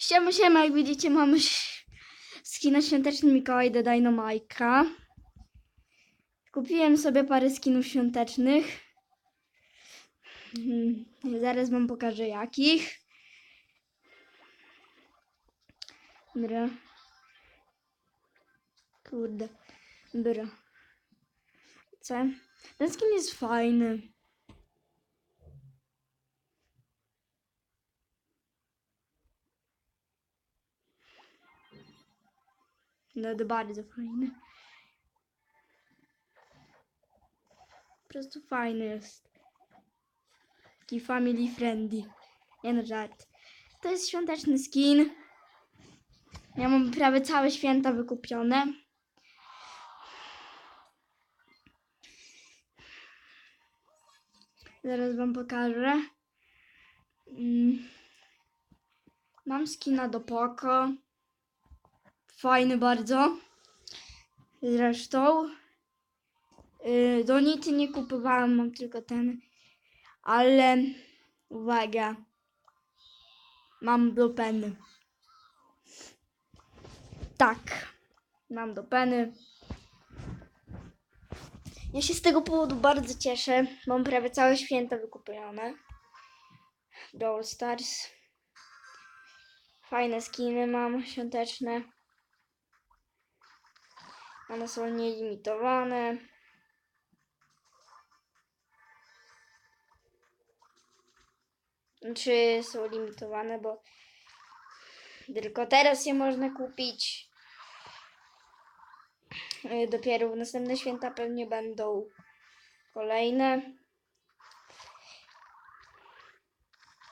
Siema, siema, jak widzicie mamy skina świąteczny Mikołaj do Dynamajka. Kupiłem sobie parę skinów świątecznych. Mhm, Zaraz wam pokażę jakich. Dobra. Kurde. Dobra. Co? Ten skin jest fajny. To bardzo fajny. Po prostu fajny jest. Taki family friendly. Nie no żart. To jest świąteczny skin. Ja mam prawie całe święta wykupione. Zaraz wam pokażę. Mm. Mam skina do Poko. Fajny bardzo. Zresztą. Yy, do Nity nie kupowałam, mam tylko ten. Ale uwaga. Mam do peny. Tak. Mam do peny. Ja się z tego powodu bardzo cieszę. Mam prawie całe święta wykupione. Brawl Stars. Fajne skiny mam świąteczne. One są nielimitowane. Czy są limitowane, bo tylko teraz je można kupić. Y, Dopiero w następne święta pewnie będą kolejne.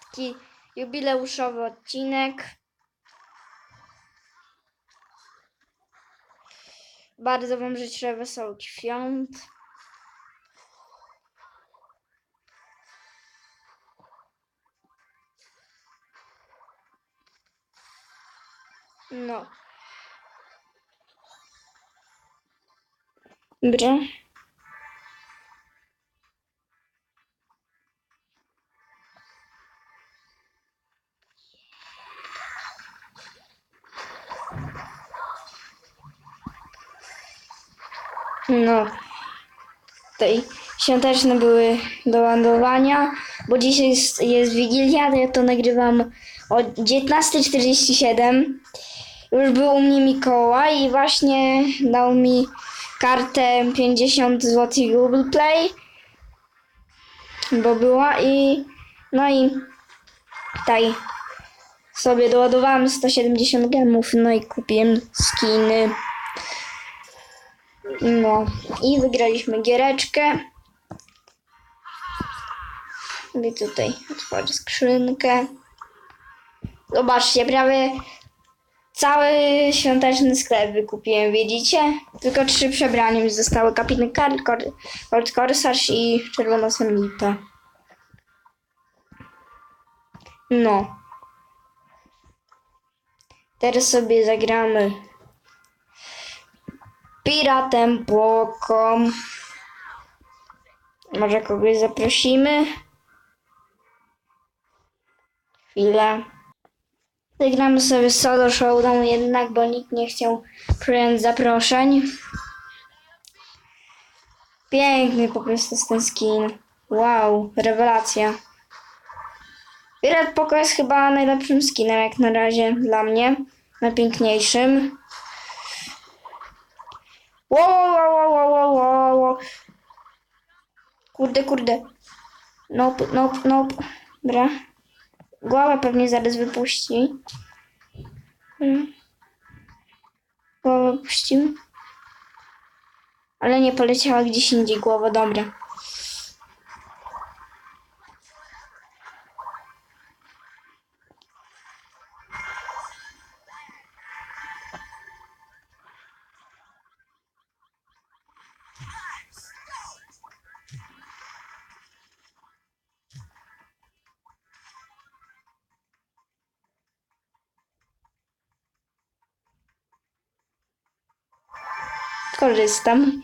Taki jubileuszowy odcinek. Bardzo Wam życzę wesołych świąt. No. Dobra. No. Tutaj świąteczne były do lądowania, bo dzisiaj jest, jest Wigilia, to ja to nagrywam o 19.47. Już był u mnie Mikołaj i właśnie dał mi kartę 50 zł Google Play, bo była i no i tutaj sobie doładowałem 170 gemów, no i kupiłem skiny. No i wygraliśmy giereczkę. I tutaj otworzę skrzynkę. Zobaczcie, prawie cały świąteczny sklep wykupiłem, widzicie? Tylko trzy przebrania mi zostały. Kapitan Karl, Colt Korsarz i Czerwona Semlita. No. Teraz sobie zagramy Piratem Płoką. Może kogoś zaprosimy? Chwilę. Zagramy sobie solo showdown jednak, bo nikt nie chciał przyjąć zaproszeń. Piękny po prostu ten skin. Wow, rewelacja. Pirat Poko jest chyba najlepszym skinem jak na razie dla mnie. Najpiękniejszym. Wow, wow, wow, wow, wow, wow, wow. Kurde, kurde. Nope, nope, nope. Dobra. Głowę pewnie zaraz wypuści. Dobra. Głowę puścimy. Ale nie poleciała gdzieś indziej głowa, dobra. korzystam.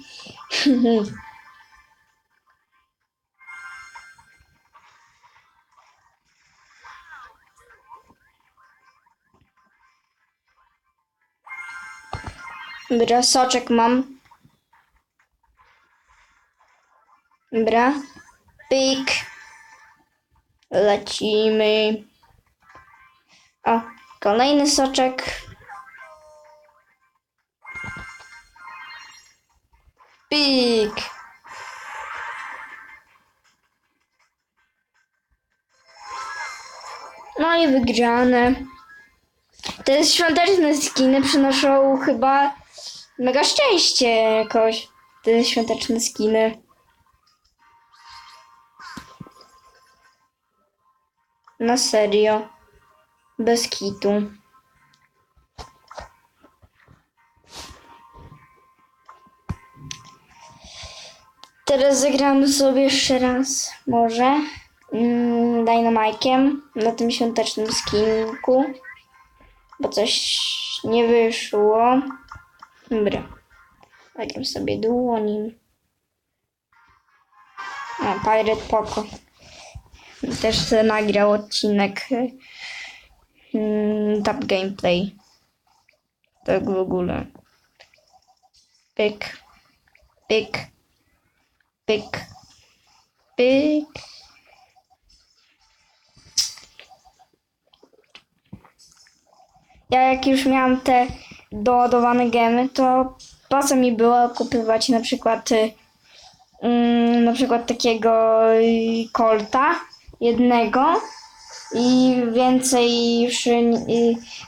Dobra, soczek mam. Dobra. Pyk. Lecimy. O, kolejny soczek. Pyk. No i wygrane. Te świąteczne skiny przynoszą chyba mega szczęście jakoś. Te świąteczne skiny. Na serio. Bez kitu. Teraz zagramy sobie jeszcze raz, może, mm, Dynamike'iem na tym świątecznym skinku, bo coś nie wyszło. Dobra, zagram sobie dłonim. A, Pirate Poco. Też nagrał odcinek mm, Tap Gameplay. Tak w ogóle. Pyk. Pyk. Pyk. Pyk. Ja jak już miałam te doładowane gemy, to po co mi było kupywać na przykład y, mm, na przykład takiego kolta jednego i więcej już y,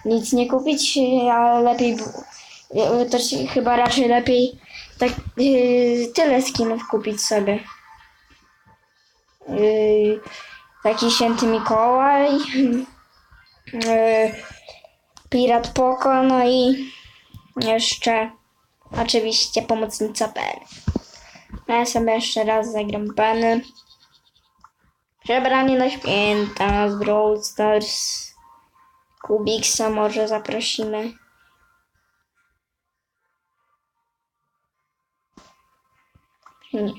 nic nie kupić, a lepiej y, to chyba raczej lepiej tak y, tyle skinów kupić sobie. Y, taki święty Mikołaj, y, Pirat Poko, no i jeszcze oczywiście pomocnica PL. No ja sobie jeszcze raz zagram Penny. Przebranie na święta z Brawl Stars. Kubiksa może zaprosimy. Nie.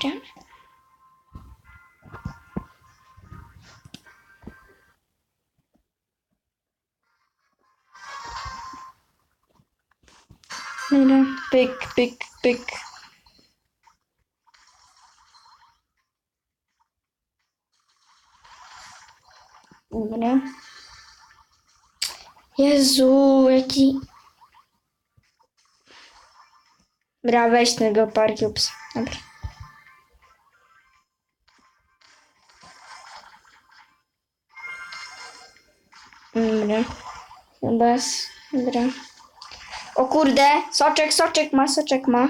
Gramy. Dobra, pyk, pyk, pyk. Dobra. Jezu, Dobra, weź tego Parkiups. Dobra. Dobra. S- Dobra. O kurde, soczek, soczek ma, soczek ma.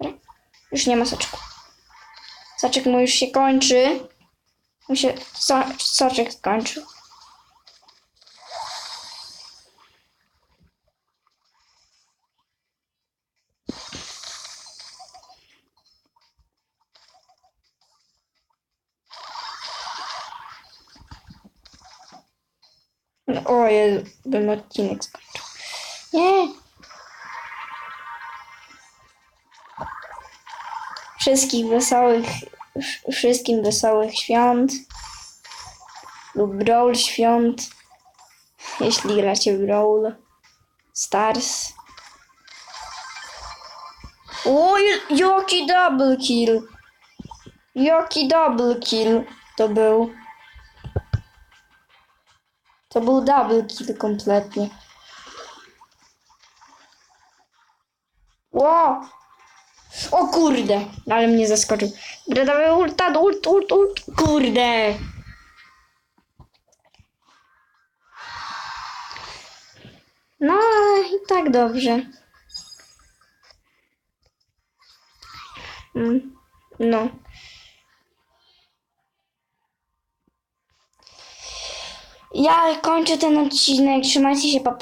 Dobra. Już nie ma soczku. Soczek mu już się kończy. Mu się so, soczek skończył. No, o Jezu, bym odcinek skończył. Nie. Wszystkich wesołych, wsz- wszystkim wesołych świąt lub Brawl świąt, jeśli gracie Brawl Stars. Oj, jaki double kill! Jaki double kill to był. To był double kill kompletnie. Ło! O kurde! Ale mnie zaskoczył. Gradawy ulta, ult, ult, ult. Kurde! No i tak dobrze. Mm, No. Ja kończę ten odcinek. Trzymajcie się, papa.